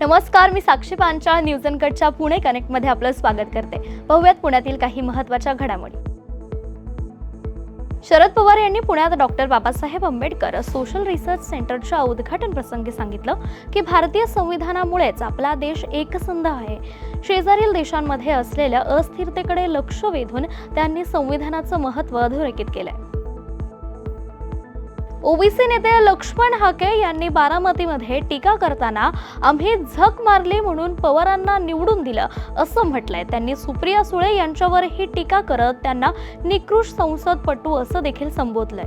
नमस्कार मी साक्षी पांचाळ न्यूज अनकटच्या पुणे कनेक्टमध्ये आपलं स्वागत करते. पाहूयात पुण्यातील काही महत्त्वाच्या घडामोडी. शरद पवार यांनी पुण्यात doctor Babasaheb Ambedkar social research सेंटरच्या उद्घाटन प्रसंगी सांगितलं की भारतीय संविधानामुळेच आपला देश एकसंध आहे. शेजारील देशांमध्ये असलेल्या अस्थिरतेकडे लक्ष वेधून त्यांनी संविधानाचं महत्त्व अधोरेखित केलंय. ओबीसी नेते लक्ष्मण हाके यांनी बारामतीमध्ये टीका करताना आम्ही झक मारली म्हणून पवारांना निवडून दिलं असं म्हटलंय. त्यांनी सुप्रिया सुळे यांच्यावर ही टीका करत त्यांना निकृष्ट संसदपटू असं देखील संबोधलंय.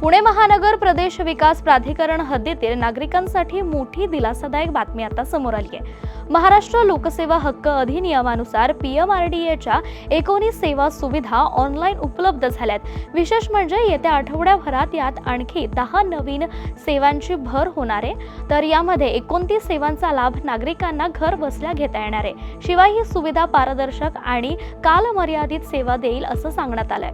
पुणे महानगर प्रदेश विकास प्राधिकरण हद्दीतील नागरिकांसाठी मोठी दिलासादायक बातमी आता समोर आली आहे महाराष्ट्र लोकसेवा हक्क अधिनियमानुसार पी एम आर डी एच्या एकोणीस सेवा सुविधा ऑनलाईन उपलब्ध झाल्यात. विशेष म्हणजे येत्या आठवड्याभरात यात आणखी दहा नवीन सेवांची भर होणार आहे. तर यामध्ये एकोणतीस सेवांचा लाभ नागरिकांना घर बसल्या घेता येणार आहे. शिवाय ही सुविधा पारदर्शक आणि कालमर्यादित सेवा देईल असं सांगण्यात आलंय.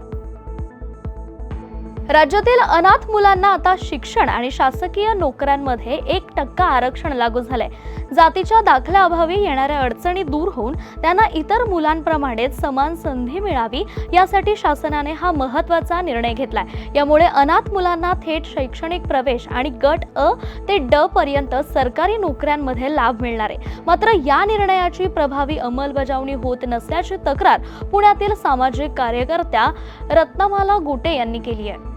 राज्यातील अनाथ मुलांना आता शिक्षण आणि शासकीय नोकऱ्यांमध्ये एक टक्का आरक्षण लागू झालंय. जातीच्या दाखल्याअभावी येणाऱ्या अडचणी दूर होऊन त्यांना इतर मुलांप्रमाणेच समान संधी मिळावी यासाठी शासनाने हा महत्त्वाचा निर्णय घेतलाय. यामुळे अनाथ मुलांना थेट शैक्षणिक प्रवेश आणि गट अ ते ड पर्यंत सरकारी नोकऱ्यांमध्ये लाभ मिळणार आहे. मात्र या निर्णयाची प्रभावी अंमलबजावणी होत नसल्याची तक्रार पुण्यातील सामाजिक कार्यकर्त्या रत्नमाला गोटे यांनी केली आहे.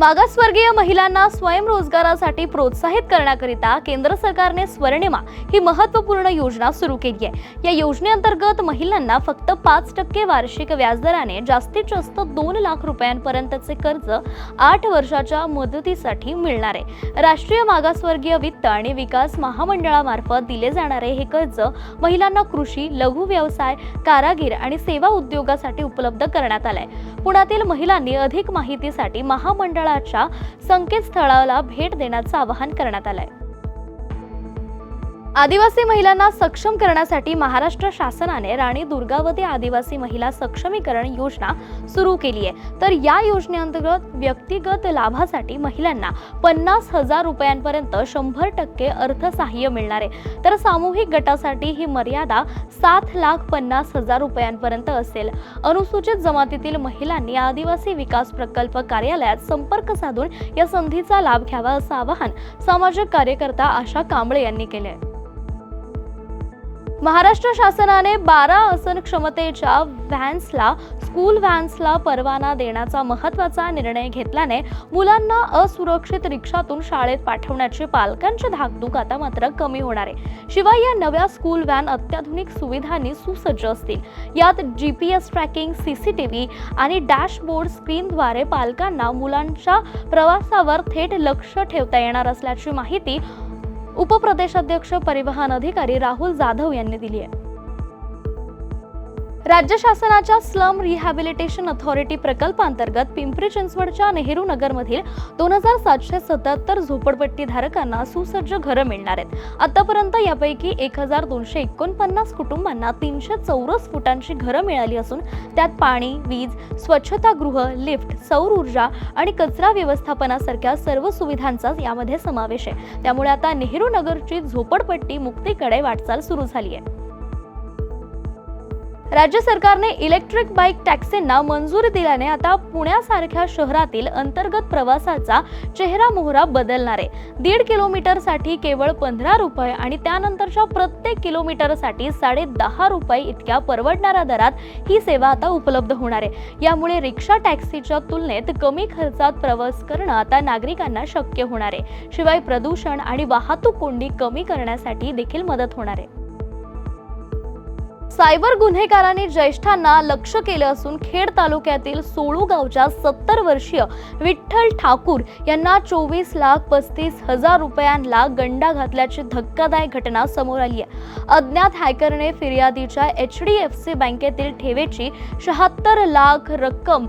मागासवर्गीय महिलांना स्वयंरोजगारासाठी प्रोत्साहित करण्याकरिता केंद्र सरकारने स्वर्णिमा ही महत्त्वपूर्ण योजना सुरू केली आहे. या योजनेअंतर्गत महिलांना फक्त पाच टक्के वार्षिक व्याजदराने जास्तीत जास्त दोन लाख रुपयांपर्यंतचे कर्ज आठ वर्षाच्या मुदतीसाठी मिळणार आहे. राष्ट्रीय मागासवर्गीय वित्त आणि विकास महामंडळामार्फत दिले जाणारे हे कर्ज महिलांना कृषी लघु व्यवसाय कारागीर आणि सेवा उद्योगासाठी उपलब्ध करण्यात आलाय. पुण्यातील महिलांनी अधिक माहितीसाठी महामंडळ मंडळाच्या संकेतस्थळाला भेट देण्याचं आवाहन करण्यात आलंय. आदिवासी महिलांना सक्षम करण्यासाठी महाराष्ट्र शासनाने राणी दुर्गावती आदिवासी महिला सक्षमीकरण योजना सुरू केली आहे. तर या योजनेअंतर्गत व्यक्तिगत लाभासाठी महिलांना पन्नास हजार रुपयांपर्यंत शंभर टक्के अर्थसहाय्य मिळणार आहे. तर सामूहिक गटासाठी ही मर्यादा सात लाख पन्नास हजार रुपयांपर्यंत असेल. अनुसूचित जमातीतील महिलांनी आदिवासी विकास प्रकल्प कार्यालयात संपर्क साधून या संधीचा लाभ घ्यावा असं आवाहन सामाजिक कार्यकर्ता आशा कांबळे यांनी केले आहे महाराष्ट्र शासनाने बारा आसन क्षमतेच्या व्हॅन्सला स्कूल व्हॅन्सला परवाना देण्याचा महत्त्वाचा निर्णय घेतल्याने मुलांना असुरक्षित रिक्षातून शाळेत पाठवण्याची पालकांची धाकधूक आता मात्र कमी होणार आहे. शिवाय या नव्या स्कूल व्हॅन अत्याधुनिक सुविधांनी सुसज्ज असतील. यात G P S tracking C C T V आणि डॅशबोर्ड स्क्रीनद्वारे पालकांना मुलांच्या प्रवासावर थेट लक्ष ठेवता येणार असल्याची माहिती उपप्रदेशाध्यक्ष परिवहन अधिकारी राहुल जाधव यांनी दिली आहे. राज्य शासनाच्या स्लम रिहॅबिलिटेशन अथॉरिटी प्रकल्पांतर्गत पिंपरी चिंचवडच्या नेहरू नगरमधील दोन हजार सातशे सत्याहत्तर झोपडपट्टीधारकांना सुसज्ज घरं मिळणार आहेत. आतापर्यंत यापैकी एक हजार दोनशे एकोणपन्नास कुटुंबांना तीनशे चौरस फुटांची घरं मिळाली असून त्यात पाणी वीज स्वच्छतागृह लिफ्ट सौर ऊर्जा आणि कचरा व्यवस्थापनासारख्या सर्व सुविधांचा यामध्ये समावेश आहे. त्यामुळे आता नेहरू नगरची झोपडपट्टी मुक्तीकडे वाटचाल सुरू झाली आहे. राज्य सरकारने इलेक्ट्रिक बाईक टॅक्सींना मंजुरी दिल्याने आता पुण्यासारख्या शहरातील अंतर्गत प्रवासाचा चेहरा मोहरा बदलणार आहे. दीड किलोमीटरसाठी केवळ पंधरा रुपये आणि त्यानंतरच्या प्रत्येक किलोमीटरसाठी साडे दहा रुपये इतक्या परवडणाऱ्या दरात ही सेवा आता उपलब्ध होणार आहे. यामुळे रिक्षा टॅक्सीच्या तुलनेत कमी खर्चात प्रवास करणं आता नागरिकांना शक्य होणार आहे. शिवाय प्रदूषण आणि वाहतूक कोंडी कमी करण्यासाठी देखील मदत होणार आहे. सायबर गुन्हेगारांनी ज्येष्ठांना लक्ष केलं असून खेड तालुक्यातील सोळू गावच्या सत्तर वर्षीय विठ्ठल ठाकूर यांना चोवीस लाख पस्तीस हजार रुपयांना गंडा घातल्याची धक्कादायक घटना समोर आली आहे. अज्ञात हॅकरने फिर्यादीच्या एच डी एफ सी बँकेतील ठेवेची शहात्तर लाख रक्कम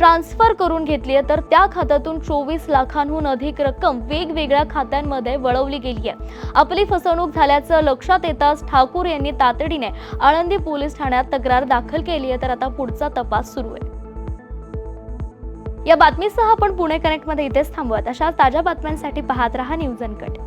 ट्रान्सफर करून घेतली आहे तर त्या खात्यातून चोवीस लाखांहून अधिक रक्कम वेगवेगळ्या खात्यांमध्ये वळवली गेली आहे. आपली फसवणूक झाल्याचं लक्षात येताच ठाकूर यांनी तातडीने आळंदी पोलीस ठाण्यात तक्रार दाखल केली आहे तर आता पुढचा तपास सुरू आहे. या बातमीसह आपण पुणे कनेक्टमध्ये इथेच थांबवत अशा ताज्या बातम्यांसाठी पाहत रहा न्यूज अनकट.